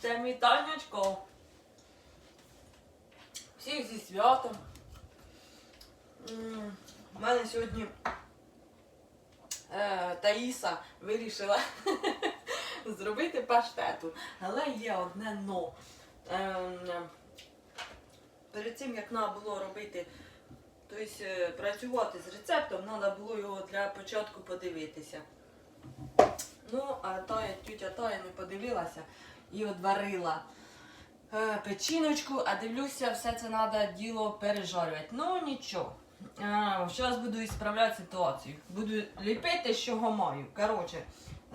Всем вітаннячко. Всіх зі святом. У мене сьогодні е, Таїса вирішила зробити паштету. Але є одне но. Ем, перед цим, як треба було робити, тобто е, працювати з рецептом, треба було його для початку подивитися. Ну, а тая, тютя Тая не подивилася і одварила е, печіночку, а дивлюся, все це треба діло пережарювати. Ну нічого. Зараз буду ісправляти ситуацію. Буду ліпити, з чого маю. Коротше,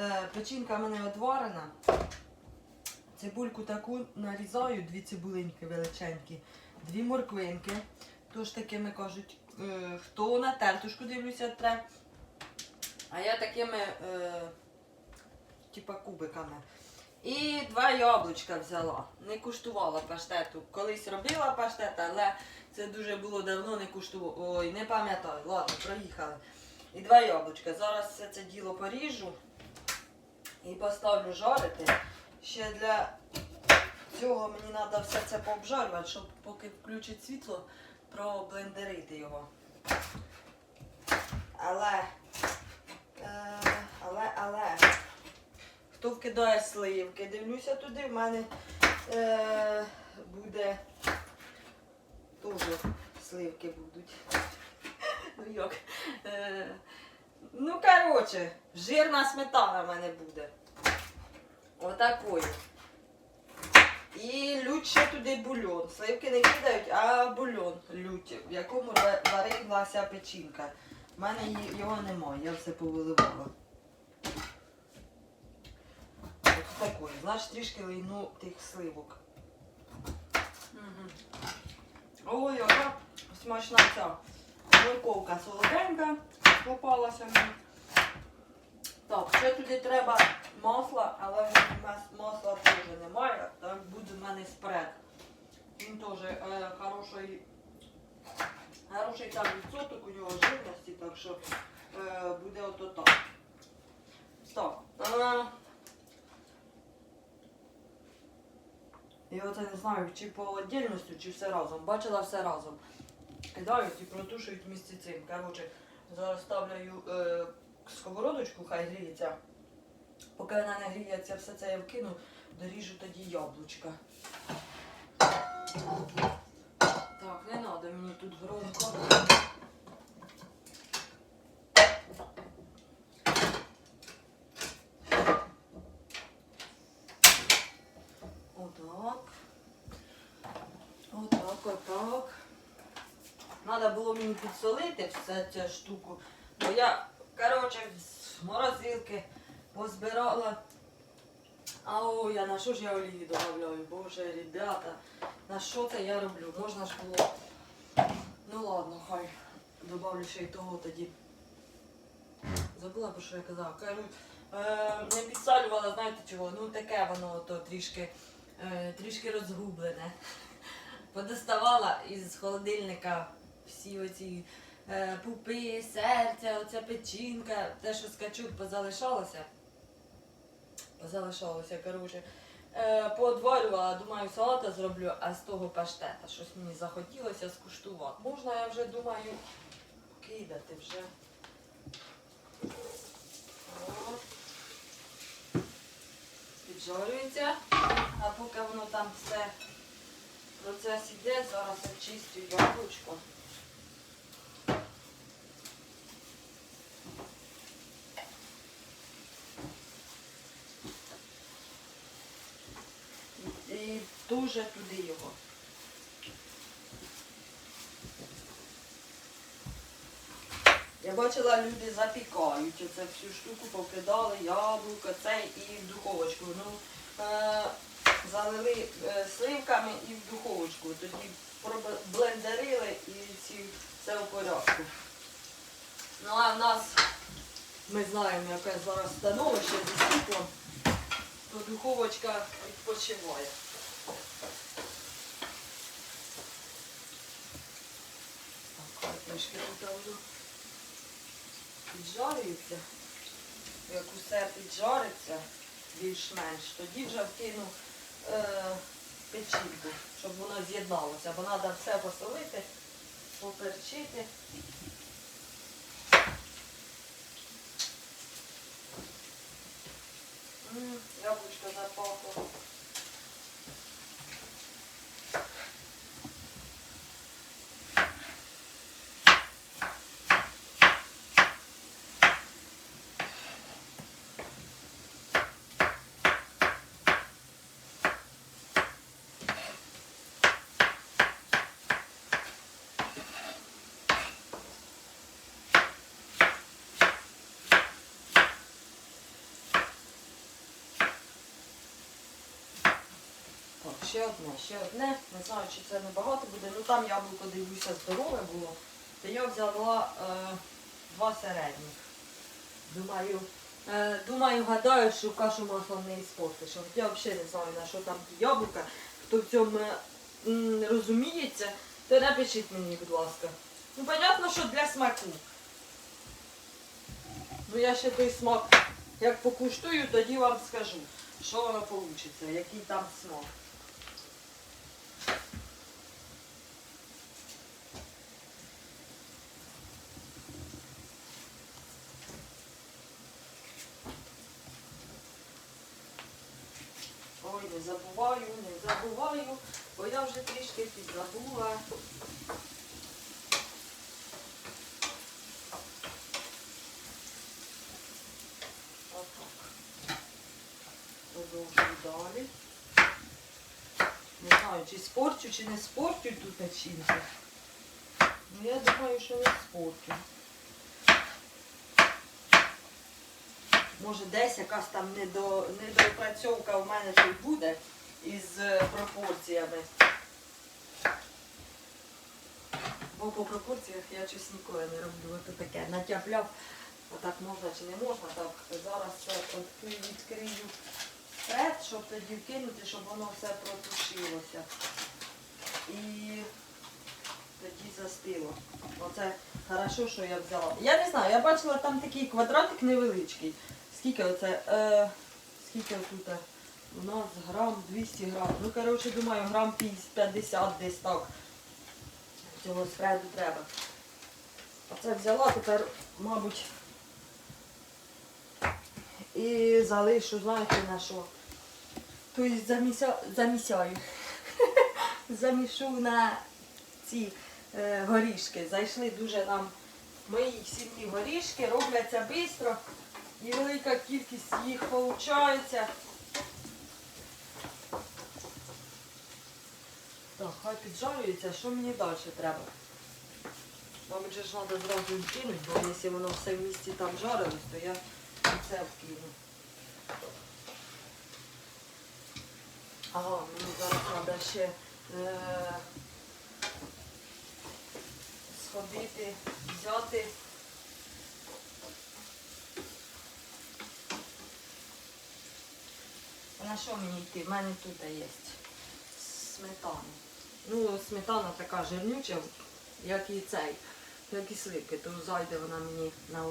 е, печінка в мене одварена. Цибульку таку нарізаю, дві цибулинки величенькі, дві морквинки. Тож такими кажуть, е, хто на тертушку дивлюся тре. А я такими, е, типа кубиками. І два яблучка взяла. Не куштувала паштету. Колись робила паштет, але це дуже було давно не куштувала. Ой, не пам'ятаю. Ладно, проїхали. І два яблучка. Зараз все це діло поріжу і поставлю жарити. Ще для цього мені треба все це пообжарювати, щоб поки включить світло, проблендерити його. Але, е, але, але. Хто вкидає сливки, дивлюся туди, в мене е, буде теж сливки будуть. Ну як? Е, ну, коротше, жирна сметана в мене буде. Отакою. І лють туди бульон. Сливки не кидають, а бульон лють, в якому варилася печінка. У мене його немає, я все повиливала. От такої. Значить, трішки лайну тих сливок. Угу. Ой, яка смачна ця морковка солоденька попалася мені. Так, ще туди треба масла, але в мене мас- масла теж немає. Так буде в мене спред. Він теж е, хороший, хороший там відсоток у нього жирності, так що е, буде ото так. Так. Е, не знаю, чи по отдільності, чи все разом. Бачила все разом. Кидають і протушують місці цим. Коротше, зараз ставлю е, сковородочку, хай гріється. Поки вона не гріється, все це я вкину, доріжу тоді яблучка. Так, не треба мені тут громко. Отак. Отак, отак. Надо підсолити все цю штуку. Бо я, коротше, з морозилки позбирала. А ой, а на що ж я олії додаю? Боже, ребята, на що це я роблю? Можна ж було. Ну ладно, хай. Добавлю ще й того тоді. Забула про що я казала. Кажу, е, не підсалювала, знаєте чого? Ну таке воно то трішки, е, трішки розгублене. Подоставала із холодильника всі оці е, пупи, серця, оця печінка, те, що з качук позалишалося. Позалишалося, коротше. Е, поодварювала, думаю, салата зроблю, а з того паштета. Щось мені захотілося скуштувати. Можна, я вже думаю, кидати вже. От. Піджарюється, а поки воно там все процес іде, зараз я чистю яблучко. І- І дуже туди його. Я бачила, люди запікають оце всю штуку, покидали яблуко, цей і в духовочку. Ну, е, залили е, сливками і в духовочку. Тоді проблендерили і ці, все в порядку. Ну а в нас, ми знаємо, яке зараз становище зі світлом, то духовочка відпочиває. Так, хай трішки. Піджарюється. Як усе піджариться більш-менш, тоді вже вкину е, печінку, щоб воно з'єдналося, бо треба все посолити, поперчити. Яблучко запахло. Так, ще одне, ще одне. Не знаю, чи це небагато буде. Ну там яблуко дивлюся здорове було. То я взяла е, два середніх. Думаю, е, думаю, гадаю, що кашу маслом не іспортиш. Я взагалі не знаю, на що там яблука. Хто в цьому м, розуміється, то напишіть мені, будь ласка. Ну, понятно, що для смаку. Ну я ще той смак, як покуштую, тоді вам скажу, що воно вийде, який там смак. Ой, не забуваю, не забуваю, бо я вже трішки підзабула. Отак. Продовжую далі. Не знаю, чи спорчу, чи не спорчу тут начинку. Ну я думаю, що не спорчу. Може десь якась там недо, недоопрацьовка в мене тут буде із е, пропорціями. Бо по пропорціях я щось ніколи не роблю. Ото таке натяпляв. Отак можна чи не можна. Так, зараз це відкрию, вперед, щоб тоді вкинути, щоб воно все протушилося. І тоді застило. Оце хорошо, що я взяла. Я не знаю, я бачила там такий квадратик невеличкий. Скільки оце? Е, скільки тут? У нас грам 200 грам. Ну, коротше, думаю, грам 50 десь так. Цього спреду треба. Оце взяла, тепер, мабуть, і залишу, знаєте на що? Тобто заміся... замісяю. Замішу на ці е, горішки. Зайшли дуже нам в моїй сім'ї горішки, робляться швидко і велика кількість їх виходить. Так, хай піджарюється, що мені далі треба? Мабуть, ж треба зразу вкинути, бо якщо воно все в місті там жарилось, то я це вкину. Ага, мені зараз треба ще е, сходити, взяти. На що мені йти? В мене тут є сметана. Ну, сметана така жирнюча, як і цей, як і сливки, то зайде вона мені на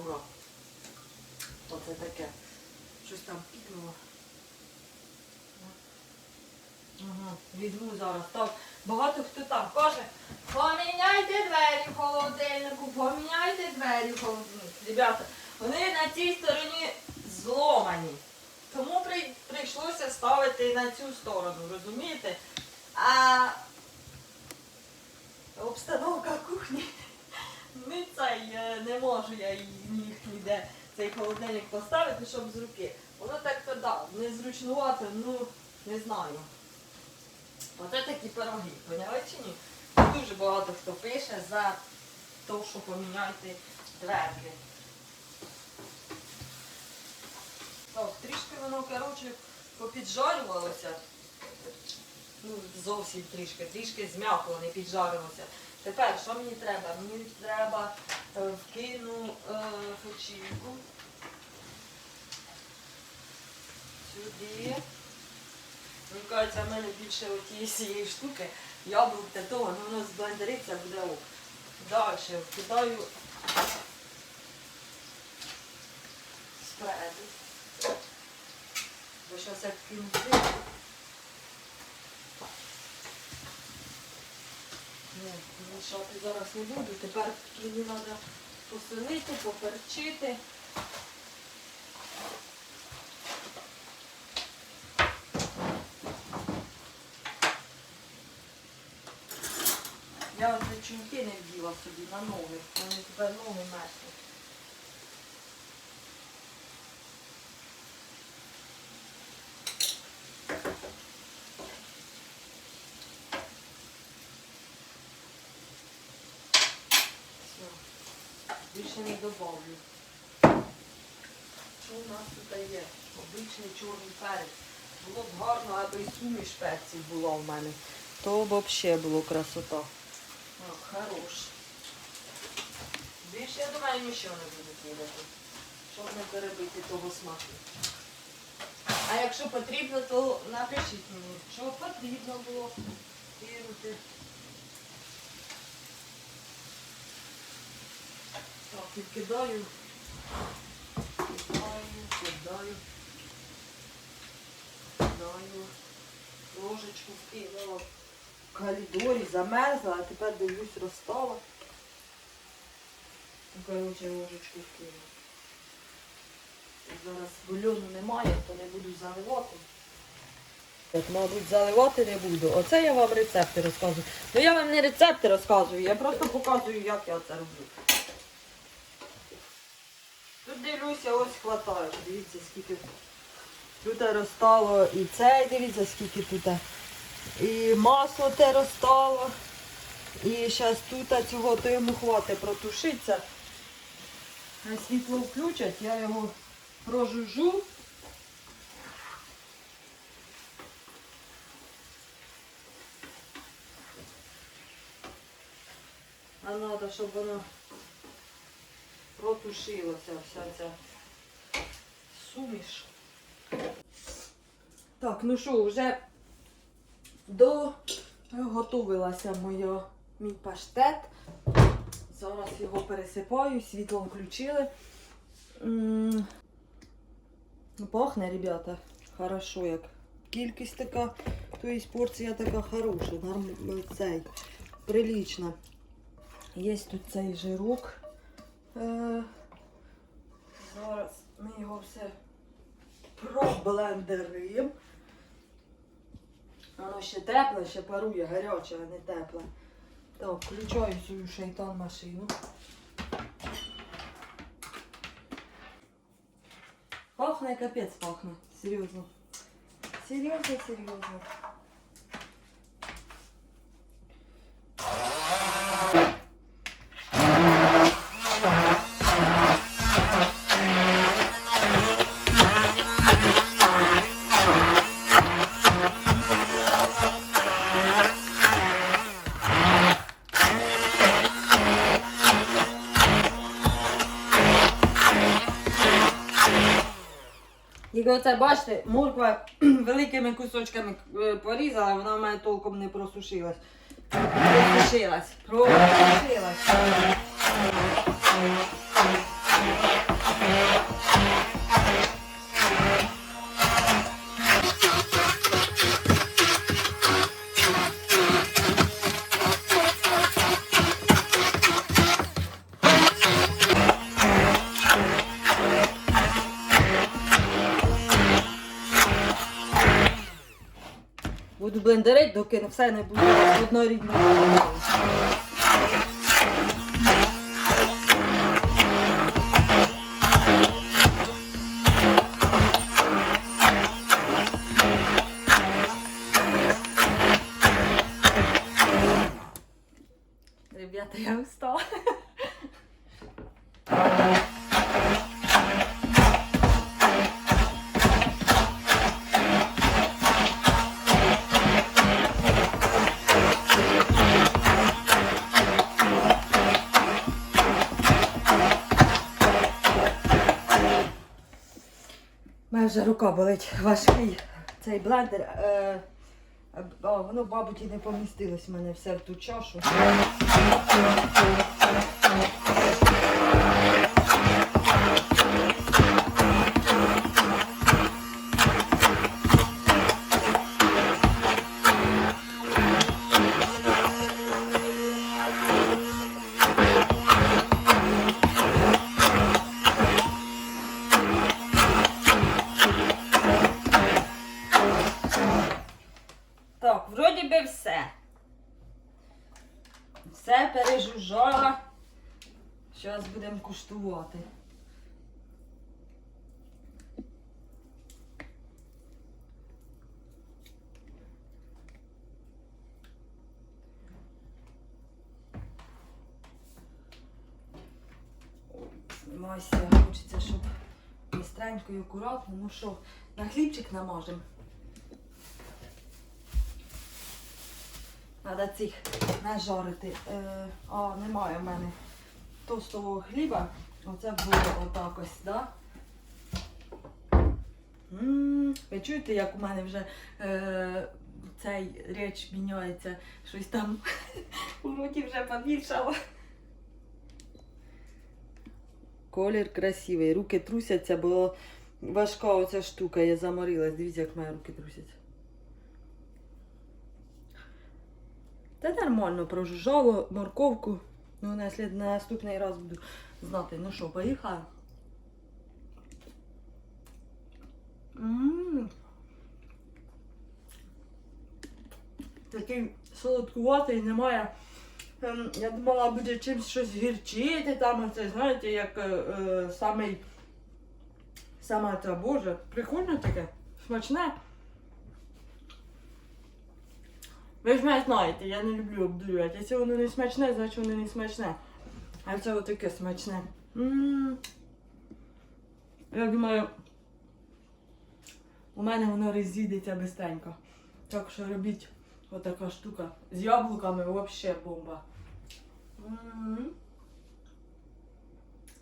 Оце таке. Щось там пікнуло. Ага, візьму зараз. Так, багато хто там каже, поміняйте двері в холодильнику, поміняйте двері в холодильнику. Ребята, вони на цій стороні зломані. Тому при, прийшлося ставити на цю сторону, розумієте? А обстановка кухні не цей, е, не можу я її ніг ніде цей холодильник поставити, щоб з руки. Воно так то да, незручнувато, ну не знаю. Оце такі пироги, поняли чи ні? Дуже багато хто пише за те, що поміняйте дверки. Так, трішки воно, коротше, попіджарювалося. Ну, зовсім трішки, трішки зм'якло, не піджарилося. Тепер, що мені треба? Мені треба е, вкину е, печінку. Сюди. Мені кажеться, в мене більше цієї штуки. Яблук та того, ну воно зблендериться, буде ок. Далі вкидаю спереду. Бо зараз як вкину Мішати зараз не буду. Тепер мені треба посолити, поперчити. Я оце чунки не вділа собі на ноги. Вони тебе ноги мерзнуть. Добавлю. Що у нас тут є? Обичний чорний перець. Було б гарно, аби і суміш перців була в мене. То б взагалі було красота. О, хорош. Більше, я думаю, нічого не буду кидати. Щоб не перебити того смаку. А якщо потрібно, то напишіть мені, що потрібно було кинути. Так, підкидаю. Кидаю, кидаю. Кидаю. Ложечку вкинула в коридорі, замерзла, а тепер дивлюсь, розстала. Ну, ложечку вкинула. Зараз бульону немає, то не буду заливати. Так, мабуть, заливати не буду. Оце я вам рецепти розказую. Ну я вам не рецепти розказую, я просто показую, як я це роблю. Дивлюся, ось хватає. Дивіться, скільки тут розстало і цей, дивіться, скільки тут. І масло те розстало. І зараз тут цього, то йому хватить протушиться. Хай світло включать, я його прожужу. А треба, щоб воно протушилося вся ця суміш. Так, ну що, вже доготовилася моя мій паштет. Зараз його пересипаю, світло включили. Пахне, ребята, хорошо як. Кількість така, тобто порція така хороша, цей, прилічна. Є тут цей жирок. Е, зараз ми його все проблендеримо. Воно ще тепле, ще парує, гаряче, а не тепле. Так, включаю свою шайтан машину. Пахне капець пахне. Серйозно. Серйозно, серйозно. Оце, бачите, морква великими кусочками е, порізала, вона в мене толком не просушилась. Просушилась. Просушилась. Буду доки доки все не буде однорідно. Мене вже рука болить важкий цей блендер. Е, а, воно, мабуть, і не помістилось в мене все в ту чашу. Все пережужжала. Зараз будемо куштувати. Мася, хочеться, щоб бістренько і акуратно. Ну що, на хлібчик намажемо. Треба цих нажарити. Е, а, немає в мене тостового хліба. Оце було отак ось, да? М, Ви чуєте, як у мене вже е, цей річ міняється, щось там у роті вже побільшало. Колір красивий, руки трусяться, бо важка оця штука, я заморилась. Дивіться, як мої руки трусяться. Та нормально прожужжало морковку. Ну, на наступний раз буду знати. Ну що, поїхали? Такий солодкуватий, немає. Ем, Я думала, буде чимось щось гірчити, там оце, знаєте, як е, е, самий. Саме це боже. Прикольно таке. Смачне. Ви ж мене знаєте, я не люблю обдурювати. Якщо воно не смачне, значить воно не смачне. А це отаке смачне. М. Я думаю, у мене воно розійдеться бистренько. Так що робіть отака штука. З яблуками взагалі бомба. М.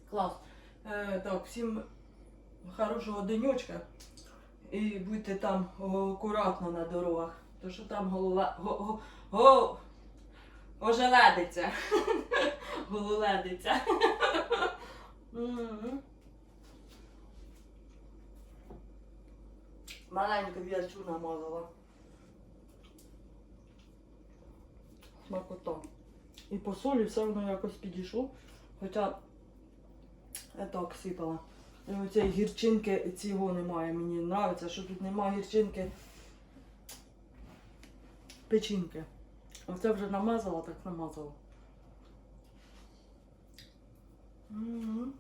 Клас. Е, так, всім хорошого денечка. І будьте там акуратно на дорогах. То що там голова. Го, го, го, ожеледиться. Гололедиться. М. Маленьку в'язчу намазала. Смакота. І по солі все воно якось підійшло. Хоча я так сипала. І оцієї гірчинки цього немає. Мені подобається, що тут немає гірчинки печінки. Оце вже намазала, так намазала. М.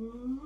М.